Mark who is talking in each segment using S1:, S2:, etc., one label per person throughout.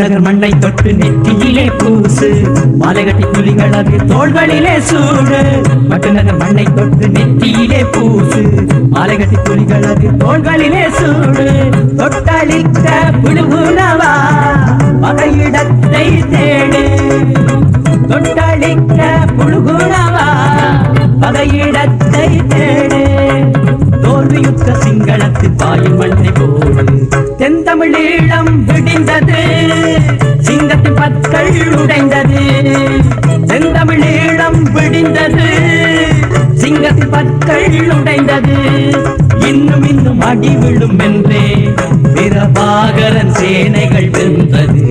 S1: நகர் மண்ணை தொட்டு நெற்றியிலே பூசு. மாலை கட்டி துளிகளது தோள்களிலே சூடு. மட்டு நகர் மண்ணை தொட்டு நெற்றியிலே பூசு. மாலை கட்டி துளிகளது தோள்களிலே சூடு. தொட்டளித்த புழுகுணவா பகையிடத்த தோல்வியுற்ற சிங்களத்தின் பாயும் மண்ணை போடு தென்தமிழீழம் விடிந்தது. சிங்கத்தின் பற்கள் உடைந்தது. தென்தமிழீழம் விடிந்தது. சிங்கத்தின் பற்கள் உடைந்தது. இன்னும் இன்னும் அடி விழும் என்றே பிரபாகரன் சேனைகள் வென்றது.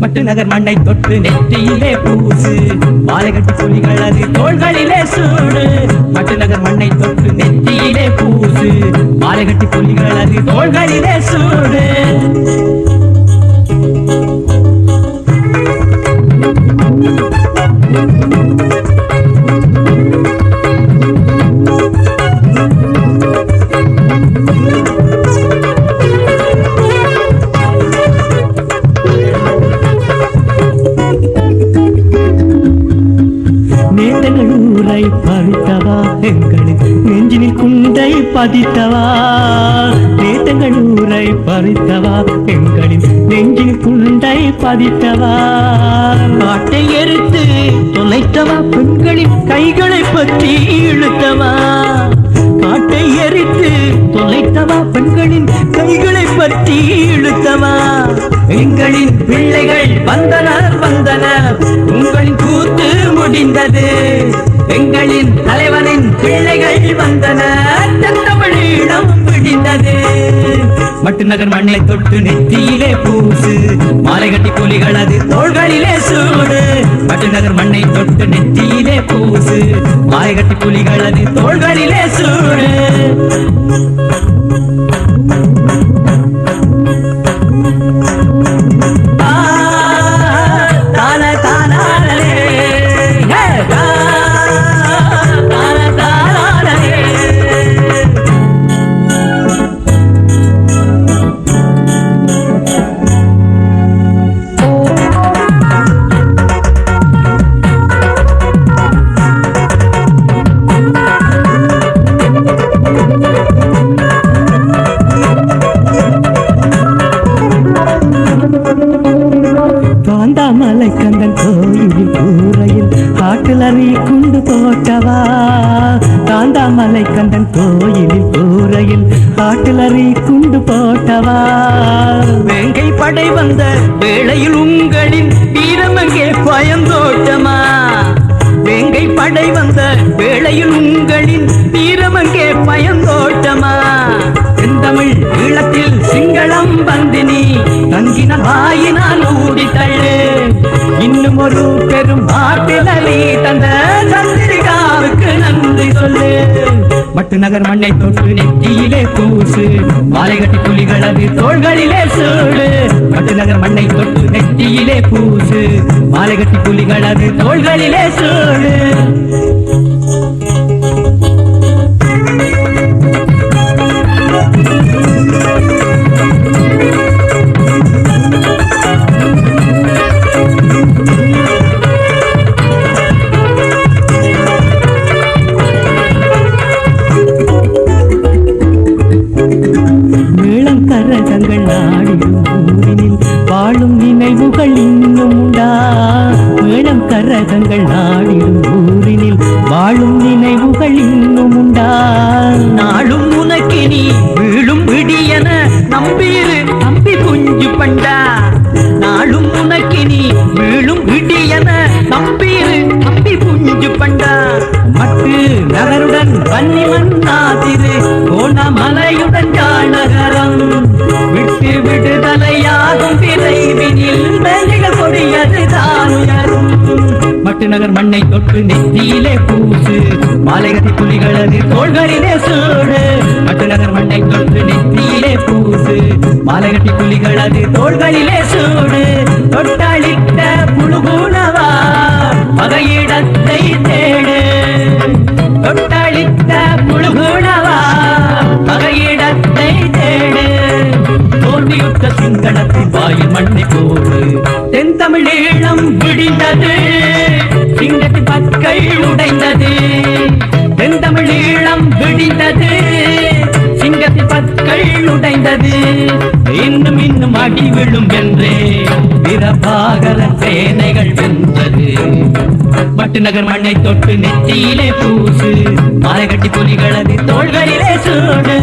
S1: மட்டு நகர் மண்ணை தொட்டு நெற்றியிலே பூசு மாலை கட்டி புலிகள் அது தோள்களிலே சூடு. அட்டுநகர் மண்ணை தொட்டு நெத்தியிலே பூசு. மாலை கட்டி புள்ளிகள் அது தோள்களிலே சூடு. குண்டை பதித்தவா? ஊரை பறித்தவா? பெண்களின் நெஞ்சில் குண்டை பதித்தவா? காட்டை எரித்து தொலைத்தவா பெண்களின் கைகளை பற்றி இழுத்தவா? காட்டை எரித்து தொலைத்தவா பெண்களின் கைகளை பற்றி இழுத்தவா? எங்களின் பிள்ளைகள் வந்தனர் வந்தனர் உங்களின் கூத்து முடிந்தது. எங்களின் தலைவனின் பிள்ளைகள் வந்தனர் தமிழீழம் மட்டு நகர் மண்ணை தொட்டு நெத்தியிலே பூசு. மாலை கட்டி புலிகள் அது தோள்களிலே சூடு. மட்டு நகர் மண்ணை தொட்டு நெத்தியிலே பூசு. மாலை கட்டி புலிகள் அது தோள்களிலே சூடு. கிளறி குண்டு போட்டவா? காந்தாமலை கண்டன் கோயிலில் கூரையில் காட்டிலறி குண்டு போட்டவா? வேங்கை படை வந்த வேளையில் உங்களின் வீரமங்கே பயந்தோட்டமா? வேங்கை படை வந்த வேளையில் உங்களின் வீரமங்கே பயந்தோட்டமா? தமிழ் ஈழத்தில் சிங்களம் பந்தினி தங்கின வாயினால் ஊடி தள்ளு இன்னும் ஒரு பெரும் ஆட்டிலி தந்த சந்திரிகாவுக்கு நன்றி சொல்லு. மட்டு நகர் மண்ணை தொட்டு நெற்றியிலே பூசு. மாலை கட்டி புலிகள் அது தோள்களிலே சூடு. மட்டு நகர் மண்ணை தொட்டு நெற்றியிலே பூசு. மாலை கட்டி புலிகள் அது தோள்களிலே சூடு. மேளம் கரகங்கள் நாடிடும் ஊரினில் வாழும் நினைவுகள் இன்னும் உண்டா? நாளும் உனக்கு நீ வீழும் விடியன நம்பீரு நம்பி குஞ்சு பண்டா? நாளும் உனக்கு நீ வீழும் விடியன நம்பீரு நம்பி குஞ்சு பண்டா? மட்டு நகருடன் வன்னி மன்னாதிரு கோணமலையுடன் நகரம் விடுதலையாகும் நகர் மண்ணை தொட்டு நெத்தியிலே பூசு மாலைகதி புலிகளது தோள்களிலே சூடு. மட்டு நகர் மண்ணை தொட்டு நெத்தியிலே பூசு மாலைகட்டி புலிகளது தோள்களிலே சூடு. தொட்டளித்த புழுகுணவா பகையிடத்தை தேடு. தொட்டளித்த புழுகுணவா பகையிடத்தை தேடு. தோல்வியுற்ற சிங்களத்தின் வாயில் மண்ணை போடு. தென் தமிழ் ஈழம் விடிந்தது. சிங்கத்தின் பற்கள் உடைந்தது. தென் ஈழம் விடிந்தது சிங்கத்தின் பற்கள் உடைந்தது. இன்னும் இன்னும் அடி விழும் என்றே வீரபாகர சேனைகள் வென்றது. பட்டு நகர் மண்ணை தொட்டு நெற்றியிலே பூசு. மாலை கட்டி புலிகளது தோள்களிலே சூடு.